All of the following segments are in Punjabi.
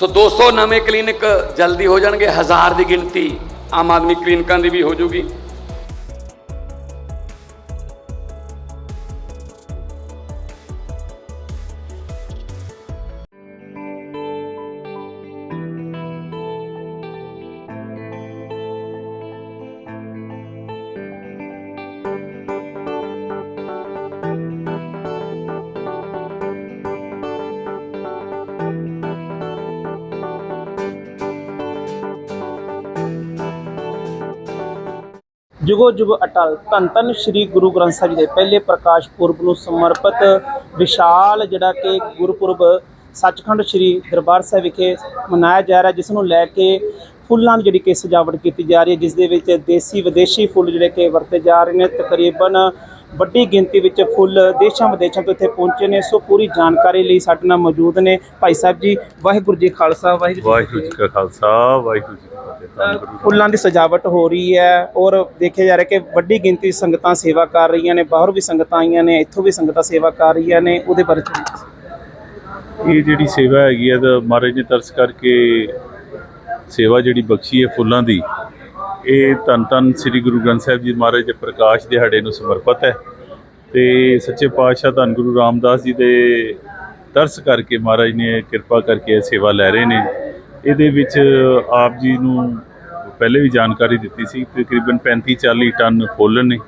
ਸੋ 200 ਨਵੇਂ ਕਲੀਨਿਕ ਜਲਦੀ ਹੋ ਜਾਣਗੇ, ਹਜ਼ਾਰ ਦੀ ਗਿਣਤੀ ਆਮ ਆਦਮੀ ਕਲੀਨਿਕਾਂ ਦੀ ਵੀ ਹੋ ਜਾਊਗੀ। ਜੁਗੋ ਜੁਗ ਅਟਲ। ਧੰਨ ਧੰਨ ਸ੍ਰੀ ਗੁਰੂ ਗ੍ਰੰਥ ਸਾਹਿਬ ਜੀ ਦੇ ਪਹਿਲੇ ਪ੍ਰਕਾਸ਼ ਪੁਰਬ ਨੂੰ ਸਮਰਪਿਤ ਵਿਸ਼ਾਲ ਜਿਹੜਾ ਕਿ ਗੁਰਪੁਰਬ ਸੱਚਖੰਡ ਸ੍ਰੀ ਦਰਬਾਰ ਸਾਹਿਬ ਵਿਖੇ ਮਨਾਇਆ ਜਾ ਰਿਹਾ, ਜਿਸ ਨੂੰ ਲੈ ਕੇ ਫੁੱਲਾਂ ਦੀ ਜਿਹੜੀ ਕਿ ਸਜਾਵਟ ਕੀਤੀ ਜਾ ਰਹੀ ਹੈ, ਜਿਸ ਦੇ ਵਿੱਚ ਦੇਸੀ ਵਿਦੇਸ਼ੀ ਫੁੱਲ ਜਿਹੜੇ ਕਿ ਵਰਤੇ ਜਾ ਰਹੇ ਨੇ। ਤਕਰੀਬਨ ਵੱਡੀ ਗਿਣਤੀ ਵਿੱਚ ਫੁੱਲ ਦੇਸ਼ਾਂ ਵਿਦੇਸ਼ਾਂ ਤੋਂ ਇੱਥੇ ਪਹੁੰਚੇ ਨੇ। ਸੋ ਪੂਰੀ ਜਾਣਕਾਰੀ ਲਈ ਸਾਡੇ ਨਾਲ ਮੌਜੂਦ ਨੇ ਭਾਈ ਸਾਹਿਬ ਜੀ ਵਾਹਿਗੁਰੂ ਜੀ ਖਾਲਸਾ ਵਾਹਿਗੁਰੂ ਜੀ ਵਾਹਿਗੁਰੂ ਜੀ ਕਾ ਖਾਲਸਾ ਵਾਹਿਗੁਰੂ ਜੀ ਕੀ ਫਤਿਹ। ਫੁੱਲਾਂ ਦੀ ਸਜਾਵਟ ਹੋ ਰਹੀ ਹੈ ਔਰ ਦੇਖਿਆ ਜਾ ਰਿਹਾ ਕਿ ਵੱਡੀ ਗਿਣਤੀ ਸੰਗਤਾਂ ਸੇਵਾ ਕਰ ਰਹੀਆਂ ਨੇ। ਬਾਹਰੋਂ ਵੀ ਸੰਗਤਾਂ ਆਈਆਂ ਨੇ ਇੱਥੋਂ ਵੀ ਸੰਗਤਾਂ ਸੇਵਾ ਕਰ ਰਹੀਆਂ ਨੇ। ਉਹਦੇ ਬਾਰੇ। ਇਹ ਜਿਹੜੀ ਸੇਵਾ ਹੈਗੀ ਹੈ ਤਾਂ ਮਹਾਰਾਜ ਨੇ ਤਰਸ ਕਰਕੇ ਸੇਵਾ ਜਿਹੜੀ ਬਖਸ਼ੀ ਹੈ ਫੁੱਲਾਂ ਦੀ ਇਹ ਧੰਨ ਧੰਨ ਸ੍ਰੀ ਗੁਰੂ ਗ੍ਰੰਥ ਸਾਹਿਬ ਜੀ ਮਹਾਰਾਜ ਦੇ ਪ੍ਰਕਾਸ਼ ਦਿਹਾੜੇ ਨੂੰ ਸਮਰਪਿਤ ਹੈ ਤੇ ਸੱਚੇ ਪਾਤਸ਼ਾਹ ਧੰਨ ਗੁਰੂ ਰਾਮਦਾਸ ਜੀ ਦੇ ਤਰਸ ਕਰਕੇ ਮਹਾਰਾਜ ਨੇ ਕਿਰਪਾ ਕਰਕੇ ਇਹ ਸੇਵਾ ਲੈ ਰਹੇ ਨੇ। ਇਹਦੇ ਵਿੱਚ ਆਪ ਜੀ ਨੂੰ ਪਹਿਲੇ ਵੀ ਜਾਣਕਾਰੀ ਦਿੱਤੀ ਸੀ, ਤਕਰੀਬਨ 35 40 ਟਨ ਫੁੱਲ ਨੇ,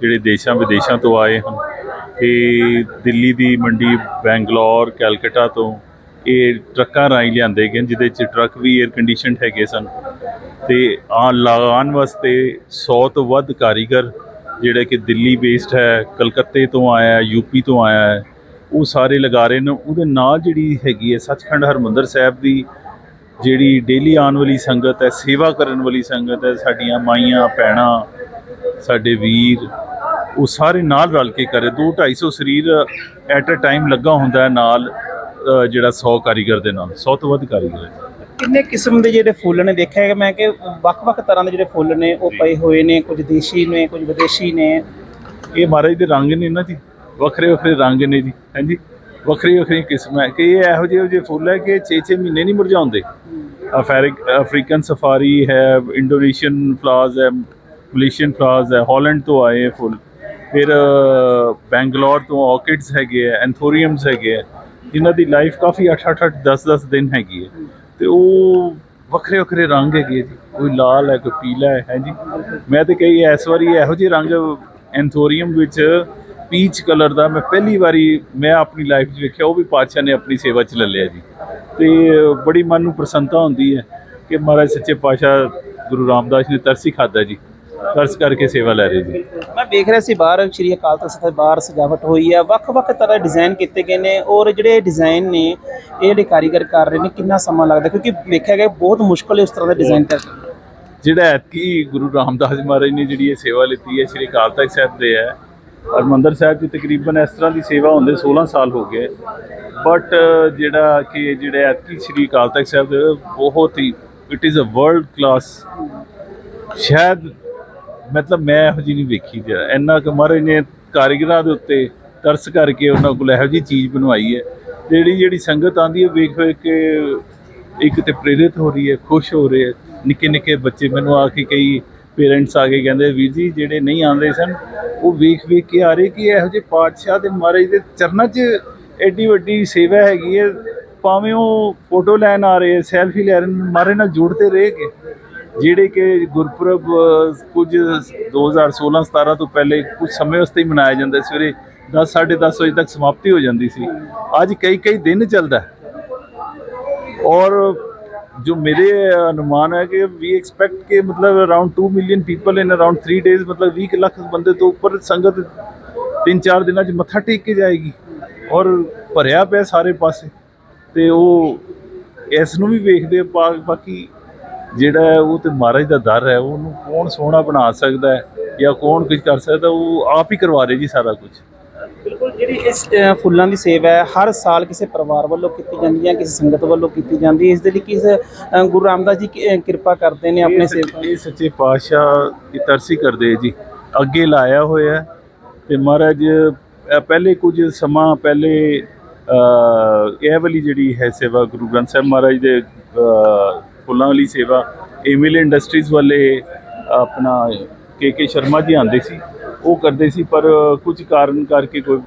ਜਿਹੜੇ ਦੇਸ਼ਾਂ ਵਿਦੇਸ਼ਾਂ ਤੋਂ ਆਏ ਹਨ। ਤੇ ਦਿੱਲੀ ਦੀ ਮੰਡੀ ਬੈਂਗਲੌਰ, ਕੈਲਕਟਾ ਤੋਂ ਇਹ ਟਰੱਕਾਂ ਰਾਹੀਂ ਲਿਆਂਦੇ ਗਏ ਜਿਹਦੇ ਚ ਟਰੱਕ ਵੀ 에ਅਰ ਕੰਡੀਸ਼ਨਡ ਹੈਗੇ ਸਨ। ਤੇ ਆ ਲਾਉਣ ਵਾਸਤੇ 100 ਤੋਂ ਵੱਧ ਕਾਰੀਗਰ ਜਿਹੜੇ ਕਿ ਦਿੱਲੀ ਬੇਸਡ ਹੈ, ਕਲਕੱਤੇ ਤੋਂ ਆਇਆ ਹੈ ਯੂਪੀ ਤੋਂ ਆਇਆ ਹੈ, ਉਹ ਸਾਰੇ ਲਗਾ ਰਹੇ ਨੇ। ਉਹਦੇ ਨਾਲ ਜਿਹੜੀ ਹੈਗੀ ਹੈ ਸੱਚਖੰਡ ਹਰਮੰਦਰ ਸਾਹਿਬ ਦੀ ਜਿਹੜੀ ਡੇਲੀ ਆਉਣ ਵਾਲੀ ਸੰਗਤ ਹੈ, ਸੇਵਾ ਕਰਨ ਵਾਲੀ ਸੰਗਤ ਹੈ, ਸਾਡੀਆਂ ਮਾਈਆਂ, ਭੈਣਾਂ, ਸਾਡੇ ਵੀਰ, ਉਹ ਸਾਰੇ ਨਾਲ ਰਲ ਕੇ ਕਰੇ। 2 250 ਸਰੀਰ ਐਟ ਅ ਟਾਈਮ ਲੱਗਾ ਹੁੰਦਾ ਹੈ ਨਾਲ। ਜਿਹੜਾ 100 ਕਾਰੀਗਰ ਦੇ ਨਾਲ 100 ਤੋਂ ਵੱਧ ਕਾਰੀਗਰ ਹੈ। ਕਿੰਨੇ ਕਿਸਮ ਦੇ ਜਿਹੜੇ ਫੁੱਲ ਨੇ ਦੇਖਿਆ ਮੈਂ ਕਿ ਵੱਖ-ਵੱਖ ਤਰ੍ਹਾਂ ਦੇ ਜਿਹੜੇ ਫੁੱਲ ਨੇ ਉਹ ਪਏ ਹੋਏ ਨੇ ਕੁਝ ਦੇਸ਼ੀ ਨੇ ਕੁਝ ਵਿਦੇਸ਼ੀ ਨੇ। ਇਹ ਮਹਾਰਾਜ ਦੇ ਰੰਗ ਨੇ ਇਹਨਾਂ ਜੀ ਵੱਖਰੇ ਵੱਖਰੇ ਰੰਗ ਨੇ ਜੀ ਹਾਂਜੀ। ਵੱਖਰੀ ਵੱਖਰੀ ਕਿਸਮ ਹੈ ਕਿ ਇਹ ਇਹੋ ਜਿਹੇ ਜਿਹੇ ਫੁੱਲ ਹੈ ਕਿ 6-6 ਮਹੀਨੇ ਨਹੀਂ ਮੁਰਝਾਉਂਦੇ। ਅਫੈਰਿਕ ਅਫਰੀਕਨ ਸਫਾਰੀ ਹੈ ਇੰਡੋਨੇਸ਼ੀਅਨ ਫਲਾਵਰਸ ਹੈ ਮਲੇਸ਼ੀਅਨ ਫਲਾਵਰਸ ਹੈ ਹਾਲੈਂਡ ਤੋਂ ਆਏ ਫੁੱਲ। ਫਿਰ ਬੈਂਗਲੌਰ ਤੋਂ ਆਰਕਿਡਸ ਹੈਗੇ ਹੈ ਐਂਥੋਰੀਅਮਸ ਹੈਗੇ ਹੈ। ਜਿਨ੍ਹਾਂ ਦੀ ਲਾਈਫ ਕਾਫੀ 8-8 10-10 ਦਿਨ ਹੈਗੀ ਹੈ। ਤੇ ਉਹ ਵੱਖਰੇ ਵੱਖਰੇ ਰੰਗ ਹੈਗੇ ਜੀ। ਕੋਈ ਲਾਲ ਹੈ, ਕੋਈ ਪੀਲਾ ਹੈ ਹੈ ਜੀ। ਮੈਂ ਤੇ ਕਹੀ ਇਸ ਵਾਰੀ ਇਹੋ ਜਿਹੇ ਰੰਗ ਐਂਥੋਰੀਅਮ ਵਿੱਚ ਪੀਚ ਕਲਰ ਦਾ ਮੈਂ ਪਹਿਲੀ ਵਾਰੀ ਮੈਂ ਆਪਣੀ ਲਾਈਫ 'ਚ ਵੇਖਿਆ, ਉਹ ਵੀ ਪਾਤਸ਼ਾਹ ਨੇ ਆਪਣੀ ਸੇਵਾ 'ਚ ਲੈ ਲਿਆ ਜੀ। ਤੇ ਬੜੀ ਮਨ ਨੂੰ ਪ੍ਰਸੰਨਤਾ ਹੁੰਦੀ ਹੈ ਕਿ ਮਹਾਰਾਜ ਸੱਚੇ ਪਾਤਸ਼ਾਹ ਗੁਰੂ ਰਾਮਦਾਸ ਨੇ ਤਰਸੀ ਹੀ ਖਾਦਾ ਜੀ। ਤਰਸ ਕਰਕੇ ਸੇਵਾ ਲੈ ਰਹੇ ਜੀ। ਮੈਂ ਵੇਖ ਰਿਹਾ ਸੀ ਬਾਹਰ ਸ਼੍ਰੀ ਅਕਾਲ ਤਖਤ ਸਾਹਿਬ ਬਾਹਰ ਸਜਾਵਟ ਹੋਈ ਹੈ ਵੱਖ-ਵੱਖ ਤਰ੍ਹਾਂ ਡਿਜ਼ਾਈਨ ਕੀਤੇ ਗਏ ਨੇ ਔਰ ਜਿਹੜੇ ਡਿਜ਼ਾਈਨ ਨੇ ਇਹ ਜਿਹੜੇ ਕਾਰੀਗਰ ਕਰ ਰਹੇ ਨੇ ਕਿੰਨਾ ਸਮਾਂ ਲੱਗਦਾ? ਕਿਉਂਕਿ ਵੇਖਿਆ ਗਿਆ ਬਹੁਤ ਮੁਸ਼ਕਲ ਹੈ ਉਸ ਤਰ੍ਹਾਂ ਦਾ ਡਿਜ਼ਾਈਨ ਕਰਨਾ ਜਿਹੜਾ ਐਤਕੀ ਗੁਰੂ ਰਾਮਦਾਸ ਮਹਾਰਾਜ ਨੇ ਜਿਹੜੀ ਇਹ ਸੇਵਾ ਲਿੱਤੀ ਹੈ ਸ਼੍ਰੀ ਅਕਾਲ ਤਖਤ ਸਾਹਿਬ ਦੇ ਹੈ ਹਰਿਮੰਦਰ ਸਾਹਿਬ 'ਚ ਤਕਰੀਬਨ ਇਸ ਤਰ੍ਹਾਂ ਦੀ ਸੇਵਾ ਹੁੰਦੇ 16 ਸਾਲ ਹੋ ਗਏ। ਬਟ ਜਿਹੜਾ ਕਿ ਜਿਹੜੇ ਐਤਕੀ ਸ਼੍ਰੀ ਅਕਾਲ ਤਖਤ ਸਾਹਿਬ ਦੇ ਬਹੁਤ ਹੀ it is a world class ਸ਼ਾਇਦ ਮਤਲਬ ਮੈਂ ਇਹੋ ਜਿਹੀ ਨਹੀਂ ਵੇਖੀ ਜਿਹੜਾ ਇੰਨਾ ਕੁ ਮਹਾਰਾਜ ਨੇ ਕਾਰੀਗਰਾਂ ਦੇ ਉੱਤੇ ਤਰਸ ਕਰਕੇ ਉਹਨਾਂ ਕੋਲ ਇਹੋ ਜਿਹੀ ਚੀਜ਼ ਬਣਵਾਈ ਹੈ। ਜਿਹੜੀ ਜਿਹੜੀ ਸੰਗਤ ਆਂਦੀ ਹੈ ਵੇਖ ਵੇਖ ਕੇ ਇੱਕ ਤੇ ਪ੍ਰੇਰਿਤ ਹੋ ਰਹੀ ਹੈ ਖੁਸ਼ ਹੋ ਰਹੇ ਹੈ। ਨਿੱਕੇ ਨਿੱਕੇ ਬੱਚੇ ਮੈਨੂੰ ਆ ਕੇ ਕਈ ਪੇਰੈਂਟਸ ਆ ਕੇ ਕਹਿੰਦੇ ਵੀਰ ਜੀ ਜਿਹੜੇ ਨਹੀਂ ਆਉਂਦੇ ਸਨ ਉਹ ਵੇਖ ਵੇਖ ਕੇ ਆ ਰਹੇ ਕਿ ਇਹੋ ਜਿਹੇ ਪਾਤਸ਼ਾਹ ਦੇ ਮਹਾਰਾਜ ਦੇ ਚਰਨਾਂ 'ਚ ਐਡੀ ਵੱਡੀ ਸੇਵਾ ਹੈਗੀ ਹੈ। ਭਾਵੇਂ ਉਹ ਫੋਟੋ ਲੈਣ ਆ ਰਹੇ ਸੈਲਫੀ ਲੈ ਰਹੇ ਨੇ, ਮਹਾਰਾਜ ਨਾਲ ਜੁੜਦੇ ਰਹੇਗੇ ਜਿਹੜੇ ਕਿ ਗੁਰਪੁਰਬ ਕੁਝ 2016-17 ਤੋਂ ਪਹਿਲੇ ਕੁਝ ਸਮੇਂ ਵਾਸਤੇ ਹੀ ਮਨਾਇਆ ਜਾਂਦਾ ਸਵੇਰੇ 10 10:30 ਵਜੇ ਤੱਕ ਸਮਾਪਤੀ ਹੋ ਜਾਂਦੀ ਸੀ। ਅੱਜ ਕਈ ਕਈ ਦਿਨ ਚੱਲਦਾ ਔਰ ਜੋ ਮੇਰੇ ਅਨੁਮਾਨ ਹੈ ਕਿ ਵੀ ਐਕਸਪੈਕਟ ਕਿ ਮਤਲਬ around 2 million people in around 3 days ਮਤਲਬ 20 ਲੱਖ ਬੰਦੇ ਤੋਂ ਉੱਪਰ ਸੰਗਤ 3-4 ਦਿਨਾਂ 'ਚ ਮੱਥਾ ਟੇਕ ਕੇ ਜਾਏਗੀ। ਔਰ ਭਰਿਆ ਪਿਆ ਸਾਰੇ ਪਾਸੇ। ਤੇ ਉਹ ਇਸ ਨੂੰ ਵੀ ਵੇਖਦੇ ਬਾਕੀ ਜਿਹੜਾ ਉਹ ਤੇ ਮਹਾਰਾਜ ਦਾ ਦਰ ਹੈ ਉਹਨੂੰ ਕੌਣ ਸੋਹਣਾ ਬਣਾ ਸਕਦਾ ਹੈ ਜਾਂ ਕੌਣ ਕੁਝ ਕਰ ਸਕਦਾ ਉਹ ਆਪ ਹੀ ਕਰਵਾ ਰਹੇ ਜੀ ਸਾਰਾ ਕੁਝ ਬਿਲਕੁਲ ਜਿਹੜੀ ਇਸ ਫੁੱਲਾਂ ਦੀ ਸੇਵਾ ਹੈ ਹਰ ਸਾਲ ਕਿਸੇ ਪਰਿਵਾਰ ਵੱਲੋਂ ਕੀਤੀ ਜਾਂਦੀ ਹੈ ਕਿਸੇ ਸੰਗਤ ਵੱਲੋਂ ਕੀਤੀ ਜਾਂਦੀ ਹੈ ਇਸ ਦੇ ਲਈ ਕਿਸ ਗੁਰੂ ਰਾਮਦਾਸ ਜੀ ਕਿਰਪਾ ਕਰਦੇ ਨੇ ਆਪਣੇ ਸੱਚੇ- ਇਹ ਸੱਚੇ ਪਾਤਸ਼ਾਹ ਦੀ ਤਰਸੀ ਕਰਦੇ ਜੀ। ਅੱਗੇ ਲਾਇਆ ਹੋਇਆ ਤੇ ਮਹਾਰਾਜ ਪਹਿਲੇ ਕੁਝ ਸਮਾਂ ਪਹਿਲੇ ਇਹ ਵਾਲੀ ਜਿਹੜੀ ਹੈ ਸੇਵਾ ਗੁਰੂ ਗ੍ਰੰਥ ਸਾਹਿਬ ਮਹਾਰਾਜ ਦੇ ਫੁੱਲਾਂ ਵਾਲੀ ਸੇਵਾ, ਏਮਿਲ ਇੰਡਸਟਰੀਜ਼ ਵਾਲੇ, ਆਪਣਾ ਕੇ ਕੇ ਸ਼ਰਮਾ ਜੀ ਆਂਦੇ ਸੀ, ਉਹ ਕਰਦੇ ਸੀ, ਪਰ ਕੁਝ ਕਾਰਨ ਕਰਕੇ ਕੋਈ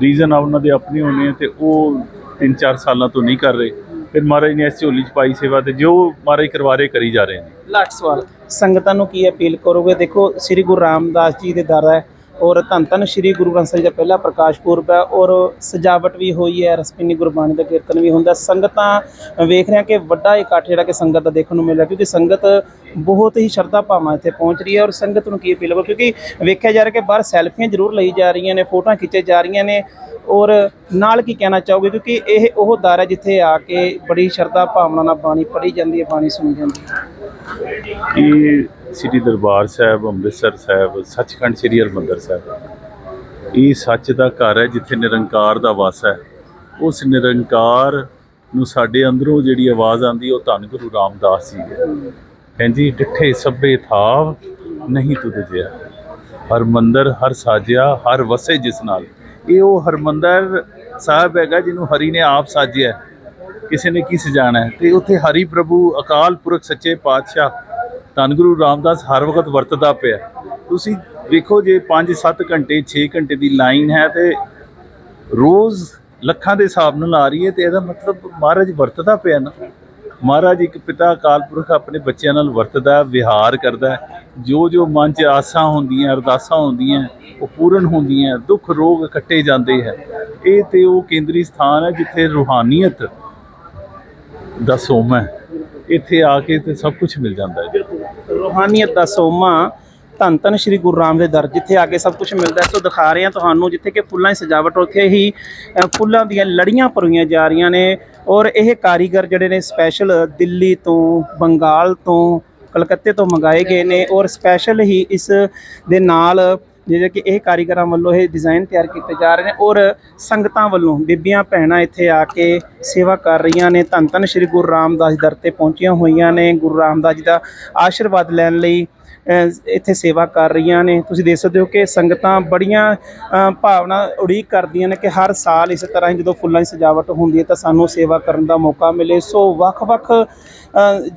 ਰੀਜ਼ਨ ਆ ਉਹਨਾਂ ਦੇ ਆਪਣੇ ਹੋਣੇ ਆ ਤੇ ਉਹ 3-4 ਸਾਲਾਂ ਤੋਂ ਨਹੀਂ ਕਰ ਰਹੇ। ਫਿਰ ਮਹਾਰਾਜ ਨੇ ਇਸ ਝੋਲੀ ਚ ਪਾਈ ਸੇਵਾ ਤੇ ਜੋ ਮਹਾਰਾਜ ਕਰਵਾ ਰਹੇ ਕਰੀ ਜਾ ਰਹੇ ਨੇ। ਲਾਸਟ ਸਵਾਲ, ਸੰਗਤਾਂ ਨੂੰ ਕੀ ਅਪੀਲ ਕਰੋਗੇ? ਦੇਖੋ, ਸ੍ਰੀ ਗੁਰੂ ਰਾਮਦਾਸ ਜੀ ਦੇ ਦਰ ਹੈ ਔਰ ਧੰਨ ਧੰਨ ਸ੍ਰੀ ਗੁਰੂ ਗ੍ਰੰਥ ਸਾਹਿਬ ਜੀ ਦਾ ਪਹਿਲਾ ਪ੍ਰਕਾਸ਼ ਪੁਰਬ ਹੈ ਔਰ ਸਜਾਵਟ ਵੀ ਹੋਈ ਹੈ ਰਸਪਿੰਨੀ ਗੁਰਬਾਣੀ ਦਾ ਕੀਰਤਨ ਵੀ ਹੁੰਦਾ ਸੰਗਤਾਂ ਵੇਖ ਰਿਹਾ ਕਿ ਵੱਡਾ ਇਕੱਠ ਜਿਹੜਾ ਕਿ ਸੰਗਤ ਦਾ ਦੇਖਣ ਨੂੰ ਮਿਲਿਆ ਕਿਉਂਕਿ ਸੰਗਤ ਬਹੁਤ ਹੀ ਸ਼ਰਧਾ ਭਾਵਾਂ ਇੱਥੇ ਪਹੁੰਚ ਰਹੀ ਹੈ ਔਰ ਸੰਗਤ ਨੂੰ ਕੀ ਅਪੀਲ ਕਰੋ? ਕਿਉਂਕਿ ਵੇਖਿਆ ਜਾ ਰਿਹਾ ਕਿ ਬਾਹਰ ਸੈਲਫੀਆਂ ਜ਼ਰੂਰ ਲਈ ਜਾ ਰਹੀਆਂ ਨੇ, ਫੋਟੋਆਂ ਖਿੱਚੇ ਜਾ ਰਹੀਆਂ ਨੇ ਔਰ ਨਾਲ ਕੀ ਕਹਿਣਾ ਚਾਹੋਗੇ? ਕਿਉਂਕਿ ਇਹ ਉਹ ਦਰ ਹੈ ਜਿੱਥੇ ਆ ਕੇ ਬੜੀ ਸ਼ਰਧਾ ਭਾਵਨਾ ਨਾਲ ਬਾਣੀ ਪੜ੍ਹੀ ਜਾਂਦੀ ਹੈ, ਬਾਣੀ ਸੁਣੀ ਜਾਂਦੀ ਹੈ। ਇਹ ਸ੍ਰੀ ਦਰਬਾਰ ਸਾਹਿਬ, ਅੰਮ੍ਰਿਤਸਰ ਸਾਹਿਬ, ਸੱਚਖੰਡ ਸ੍ਰੀ ਹਰਿਮੰਦਰ ਸਾਹਿਬ। ਇਹ ਸੱਚ ਦਾ ਘਰ ਹੈ ਜਿੱਥੇ ਨਿਰੰਕਾਰ ਦਾ ਵਾਸ ਹੈ। ਉਸ ਨਿਰੰਕਾਰ ਨੂੰ ਸਾਡੇ ਅੰਦਰੋਂ ਜਿਹੜੀ ਆਵਾਜ਼ ਆਉਂਦੀ, ਉਹ ਧੰਨ ਗੁਰੂ ਰਾਮਦਾਸ ਜੀ ਹੈ। ਕਹਿੰਦੀ ਡਿੱਠੇ ਸਭੇ ਥਾਵ ਨਹੀਂ ਤੁਧ ਜਿਆ। ਹਰ ਮੰਦਰ ਹਰ ਸਾਜਿਆ, ਹਰ ਵਸੇ ਜਿਸ ਨਾਲ। ਇਹ ਉਹ ਹਰਮੰਦਰ ਸਾਹਿਬ ਹੈਗਾ ਜਿਹਨੂੰ ਹਰੀ ਨੇ ਆਪ ਸਾਜਿਆ ਕਿਸੇ ਨੇ ਕੀ ਸਜਾਣਾ ਹੈ? ਤੇ ਉੱਥੇ ਹਰੀ ਪ੍ਰਭੂ, ਅਕਾਲ ਪੁਰਖ, ਸੱਚੇ ਪਾਤਸ਼ਾਹ ਧੰਨ ਗੁਰੂ ਰਾਮਦਾਸ, ਹਰ ਵਕਤ ਵਰਤਦਾ ਪਿਆ। ਤੁਸੀਂ ਵੇਖੋ ਜੇ 5-7 ਘੰਟੇ 6 ਘੰਟੇ ਦੀ ਲਾਈਨ ਹੈ ਤੇ ਰੋਜ਼ ਲੱਖਾਂ ਦੇ ਹਿਸਾਬ ਨਾਲ ਆ ਰਹੀ ਹੈ ਤੇ ਇਹਦਾ ਮਤਲਬ ਮਹਾਰਾਜ ਵਰਤਦਾ ਪਿਆ ਨਾ। ਮਹਾਰਾਜ ਇੱਕ ਪਿਤਾ ਅਕਾਲ ਪੁਰਖ ਆਪਣੇ ਬੱਚਿਆਂ ਨਾਲ ਵਰਤਦਾ, ਵਿਹਾਰ ਕਰਦਾ ਜੋ ਜੋ ਮਨ 'ਚ ਆਸਾਂ ਹੁੰਦੀਆਂ, ਅਰਦਾਸਾਂ ਹੁੰਦੀਆਂ, ਉਹ ਪੂਰਨ ਹੁੰਦੀਆਂ, ਦੁੱਖ ਰੋਗ ਕੱਟੇ ਜਾਂਦੇ ਹੈ। ਇਹ ਤੇ ਉਹ ਕੇਂਦਰੀ ਸਥਾਨ ਹੈ ਜਿੱਥੇ ਰੂਹਾਨੀਅਤ ਦਾ ਸੋਮ ਹੈ। ਇੱਥੇ ਆ ਕੇ ਤੇ ਸਭ ਕੁਝ ਮਿਲ ਜਾਂਦਾ ਹੈ ਰੂਹਾਨੀਅਤ ਦਾ ਸੋਮਾ ਧੰਨ ਧੰਨ ਸ੍ਰੀ ਗੁਰੂ ਰਾਮ ਦੇ ਦਰ ਜਿੱਥੇ ਆ ਕੇ ਸਭ ਕੁਝ ਮਿਲਦਾ ਹੈ। ਸੋ ਦਿਖਾ ਰਹੇ ਹਾਂ ਤੁਹਾਨੂੰ ਜਿੱਥੇ ਕਿ ਫੁੱਲਾਂ ਦੀ ਸਜਾਵਟ ਉੱਥੇ ਹੀ ਫੁੱਲਾਂ ਦੀਆਂ ਲੜੀਆਂ ਭਰੀਆਂ ਜਾ ਰਹੀਆਂ ਨੇ ਔਰ ਇਹ ਕਾਰੀਗਰ ਜਿਹੜੇ ਨੇ ਸਪੈਸ਼ਲ ਦਿੱਲੀ ਤੋਂ, ਬੰਗਾਲ ਤੋਂ, ਕਲਕੱਤੇ ਤੋਂ ਮੰਗਾਏ ਗਏ ਨੇ ਔਰ ਸਪੈਸ਼ਲ ਹੀ ਇਸ ਦੇ ਨਾਲ ਜਿਹੜੇ ਕਿ ਇਹ ਕਾਰੀਗਰਾਂ ਵੱਲੋਂ ਇਹ ਡਿਜ਼ਾਈਨ ਤਿਆਰ ਕੀਤੇ ਜਾ ਰਹੇ ਨੇ ਔਰ ਸੰਗਤਾਂ ਵੱਲੋਂ ਬੀਬੀਆਂ ਭੈਣਾਂ ਇੱਥੇ ਆ ਕੇ ਸੇਵਾ ਕਰ ਰਹੀਆਂ ਨੇ, ਧੰਨ ਧੰਨ ਸ੍ਰੀ ਗੁਰੂ ਰਾਮਦਾਸ ਦਰ ਤੇ ਪਹੁੰਚੀਆਂ ਹੋਈਆਂ ਨੇ। ਗੁਰੂ ਰਾਮਦਾਸ ਜੀ ਦਾ ਆਸ਼ੀਰਵਾਦ ਲੈਣ ਲਈ ਇੱਥੇ ਸੇਵਾ ਕਰ ਰਹੀਆਂ ਨੇ। ਤੁਸੀਂ ਦੇਖ ਸਕਦੇ ਹੋ ਕਿ ਸੰਗਤਾਂ ਬੜੀਆਂ ਭਾਵਨਾ ਉਡੀਕ ਕਰਦੀਆਂ ਨੇ ਕਿ ਹਰ ਸਾਲ ਇਸ ਤਰ੍ਹਾਂ ਹੀ ਜਦੋਂ ਫੁੱਲਾਂ ਦੀ ਸਜਾਵਟ ਹੁੰਦੀ ਹੈ ਤਾਂ ਸਾਨੂੰ ਸੇਵਾ ਕਰਨ ਦਾ ਮੌਕਾ ਮਿਲੇ। ਸੋ ਵੱਖ-ਵੱਖ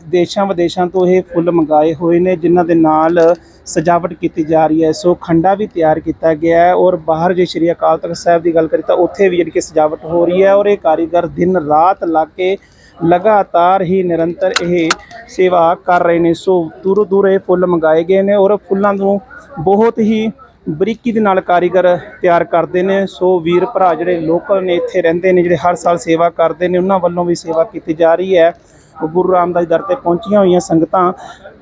ਦੇਸ਼ਾਂ ਵਿਦੇਸ਼ਾਂ ਤੋਂ ਇਹ ਫੁੱਲ ਮੰਗਾਏ ਹੋਏ ਨੇ, ਜਿਨ੍ਹਾਂ ਦੇ ਨਾਲ ਸਜਾਵਟ ਕੀਤੀ ਜਾ ਰਹੀ ਹੈ। ਸੋ ਖੰਡਾ ਵੀ ਤਿਆਰ ਕੀਤਾ ਗਿਆ ਹੈ ਔਰ ਬਾਹਰ ਜੇ ਸ਼੍ਰੀ ਅਕਾਲ ਤਖਤ ਸਾਹਿਬ ਦੀ ਗੱਲ ਕਰੀ ਤਾਂ ਉੱਥੇ ਵੀ ਜਿਹੜੀ ਕਿ ਸਜਾਵਟ ਹੋ ਰਹੀ ਹੈ ਔਰ ਇਹ ਕਾਰੀਗਰ ਦਿਨ ਰਾਤ ਲਾ ਕੇ ਲਗਾਤਾਰ ਹੀ ਨਿਰੰਤਰ ਇਹ ਸੇਵਾ ਕਰ ਰਹੇ ਨੇ। ਸੋ ਦੂਰੋਂ ਦੂਰ ਇਹ ਫੁੱਲ ਮੰਗਾਏ ਗਏ ਨੇ ਔਰ ਫੁੱਲਾਂ ਨੂੰ ਬਹੁਤ ਹੀ ਬਰੀਕੀ ਦੇ ਨਾਲ ਕਾਰੀਗਰ ਤਿਆਰ ਕਰਦੇ ਨੇ। ਸੋ ਵੀਰ ਭਰਾ ਜਿਹੜੇ ਲੋਕਲ ਨੇ, ਇੱਥੇ ਰਹਿੰਦੇ ਨੇ, ਜਿਹੜੇ ਹਰ ਸਾਲ ਸੇਵਾ ਕਰਦੇ ਨੇ, ਉਹਨਾਂ ਵੱਲੋਂ ਵੀ ਸੇਵਾ ਕੀਤੀ ਜਾ ਰਹੀ ਹੈ। ਗੁਰੂ ਰਾਮਦਾਸ ਦਰ ਤੇ ਪਹੁੰਚੀਆਂ ਹੋਈਆਂ ਸੰਗਤਾਂ,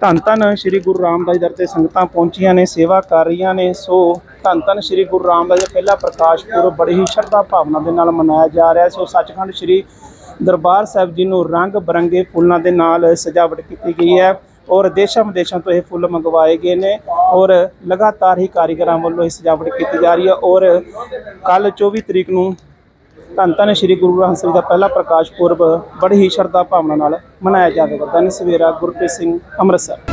ਧੰਨ ਧੰਨ ਸ੍ਰੀ ਗੁਰੂ ਰਾਮਦਾਸ ਦਰ ਤੇ ਸੰਗਤਾਂ ਪਹੁੰਚੀਆਂ ਨੇ, ਸੇਵਾ ਕਰ ਰਹੀਆਂ ਨੇ। ਸੋ ਧੰਨ ਧੰਨ ਸ੍ਰੀ ਗੁਰੂ ਰਾਮਦਾਸ ਦਾ ਪਹਿਲਾ ਪ੍ਰਕਾਸ਼ ਪੁਰਬ ਬੜੀ ਹੀ ਸ਼ਰਧਾ ਭਾਵਨਾ ਦੇ ਨਾਲ ਮਨਾਇਆ ਜਾ ਰਿਹਾ ਸੋ ਸੱਚਖੰਡ ਸ੍ਰੀ ਦਰਬਾਰ ਸਾਹਿਬ ਜੀ ਨੂੰ ਰੰਗ ਬਰੰਗੇ ਫੁੱਲਾਂ ਦੇ ਨਾਲ ਸਜਾਵਟ ਕੀਤੀ ਗਈ ਹੈ ਔਰ ਦੇਸ਼ਾਂ ਵਿਦੇਸ਼ਾਂ ਤੋਂ ਇਹ ਫੁੱਲ ਮੰਗਵਾਏ ਗਏ ਨੇ ਔਰ ਲਗਾਤਾਰ ਹੀ ਕਾਰੀਗਰਾਂ ਵੱਲੋਂ ਇਹ ਸਜਾਵਟ ਕੀਤੀ ਜਾ ਰਹੀ ਹੈ ਔਰ ਕੱਲ 24 ਤਰੀਕ ਨੂੰ ਧੰਨ ਧੰਨ ਸ੍ਰੀ ਗੁਰੂ ਗ੍ਰੰਥ ਸਾਹਿਬ ਦਾ ਪਹਿਲਾ ਪ੍ਰਕਾਸ਼ ਪੁਰਬ ਬੜੀ ਹੀ ਸ਼ਰਧਾ ਭਾਵਨਾ ਨਾਲ ਮਨਾਇਆ ਜਾਵੇਗਾ। ਦਨ ਸਵੇਰਾ ਗੁਰਪ੍ਰੀਤ ਸਿੰਘ ਅੰਮ੍ਰਿਤਸਰ।